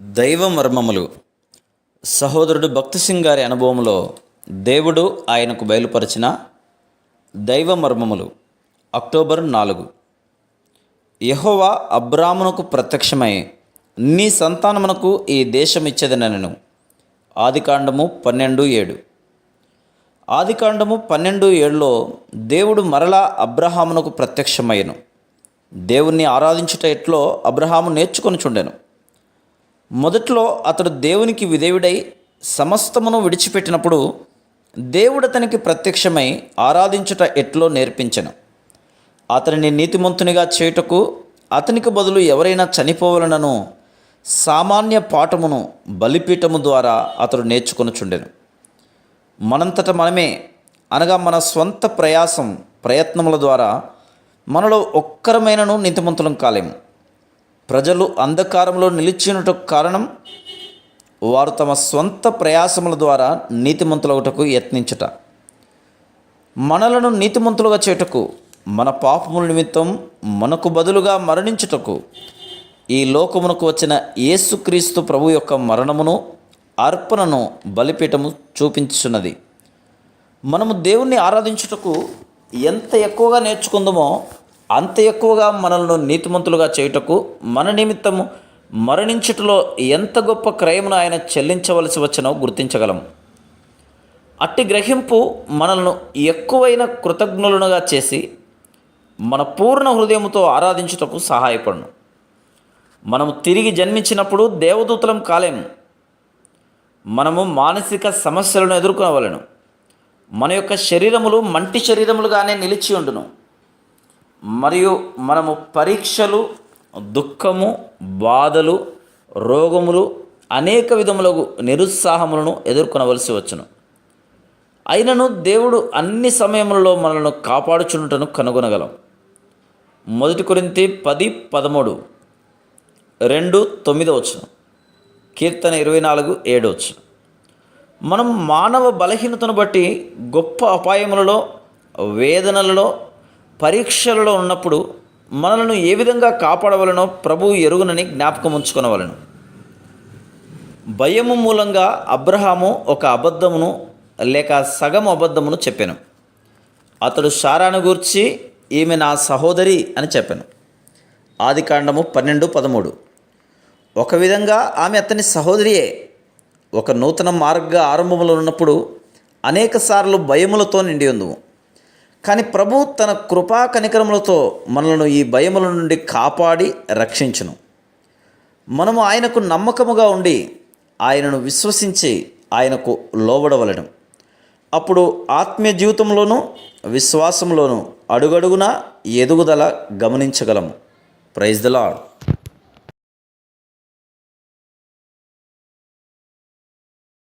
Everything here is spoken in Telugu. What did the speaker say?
దైవ మర్మములు సహోదరుడు భక్తి సింగ్ గారి అనుభవంలో దేవుడు ఆయనకు బయలుపరిచిన దైవ మర్మములు అక్టోబర్ నాలుగు. యహోవా అబ్రామునకు ప్రత్యక్షమై నీ సంతానమునకు ఈ దేశం ఇచ్చేదనను ఆదికాండము పన్నెండు ఏడు. ఆదికాండము పన్నెండు ఏడులో దేవుడు మరలా అబ్రహామునకు ప్రత్యక్షమయ్యను. దేవుణ్ణి ఆరాధించుట ఎట్లో అబ్రహాము నేర్చుకొని చుండెను. మొదట్లో అతడు దేవునికి విధేయుడై సమస్తమును విడిచిపెట్టినప్పుడు దేవుడు అతనికి ప్రత్యక్షమై ఆరాధించుట ఎట్లో నేర్పించెను. అతనిని నీతిమంతునిగా చేయుటకు అతనికి బదులు ఎవరైనా చనిపోవలనను సామాన్య పాఠమును బలిపీఠము ద్వారా అతడు నేర్చుకొనుచుండెను. మనంతట మనమే అనగా మన స్వంత ప్రయాసం ప్రయత్నముల ద్వారా మనలో ఒక్కరమైనను నీతిమంతులం కాలేము. ప్రజలు అంధకారంలో నిలిచినటకు కారణం వారు తమ స్వంత ప్రయాసముల ద్వారా నీతిమంతులవుటకు యత్నించట. మనలను నీతిమంతులుగా చేయుటకు మన పాపముల నిమిత్తం మనకు బదులుగా మరణించుటకు ఈ లోకమునకు వచ్చిన యేసుక్రీస్తు ప్రభు యొక్క మరణమును అర్పణను బలిపీఠము చూపించున్నది మనము దేవుణ్ణి ఆరాధించుటకు ఎంత ఎక్కువగా నేర్చుకుందామో అంత ఎక్కువగా మనల్ని నీతిమంతులుగా చేయుటకు మన నిమిత్తము మరణించుటలో ఎంత గొప్ప క్రయమును ఆయన చెల్లించవలసి వచ్చినో గుర్తించగలం. అట్టి గ్రహింపు మనల్ని ఎక్కువైన కృతజ్ఞులుగా చేసి మన పూర్ణ హృదయముతో ఆరాధించుటకు సహాయపడును. మనము తిరిగి జన్మించినప్పుడు దేవదూతలం కాలేము. మనము మానసిక సమస్యలను ఎదుర్కొనవలను. మన యొక్క శరీరములు మంటి శరీరములుగానే నిలిచి ఉండును. మరియు మనము పరీక్షలు దుఃఖము బాధలు రోగములు అనేక విధములకు నిరుత్సాహములను ఎదుర్కొనవలసి వచ్చును. అయినను దేవుడు అన్ని సమయములలో మనల్ని కాపాడుచున్నటను కనుగొనగలం. మొదటి కొరింతి పది పదమూడు రెండు తొమ్మిదో వచ్చిన. కీర్తన ఇరవై నాలుగు ఏడు వచ్చిన. మనం మానవ బలహీనతను బట్టి గొప్ప అపాయములలో వేదనలలో పరీక్షలలో ఉన్నప్పుడు మనలను ఏ విధంగా కాపాడవలనో ప్రభు ఎరుగునని జ్ఞాపకం ఉంచుకునవలను. భయము మూలంగా అబ్రహాము ఒక అబద్ధమును లేక సగం అబద్ధమును చెప్పాను. అతడు శారాను గూర్చి ఈమె నా సహోదరి అని చెప్పాను. ఆది కాండము పన్నెండు పదమూడు. ఒక విధంగా ఆమె అతని సహోదరియే. ఒక నూతన మార్గ ఆరంభంలో ఉన్నప్పుడు అనేక సార్లు భయములతో నిండి ఉందము. కానీ ప్రభు తన కృపా కనికరములతో మనలను ఈ భయముల నుండి కాపాడి రక్షించును. మనము ఆయనకు నమ్మకముగా ఉండి ఆయనను విశ్వసించి ఆయనకు లోబడవలడం అప్పుడు ఆత్మీయ జీవితంలోనూ విశ్వాసంలోనూ అడుగడుగునా ఎదుగుదల గమనించగలము. Praise the lord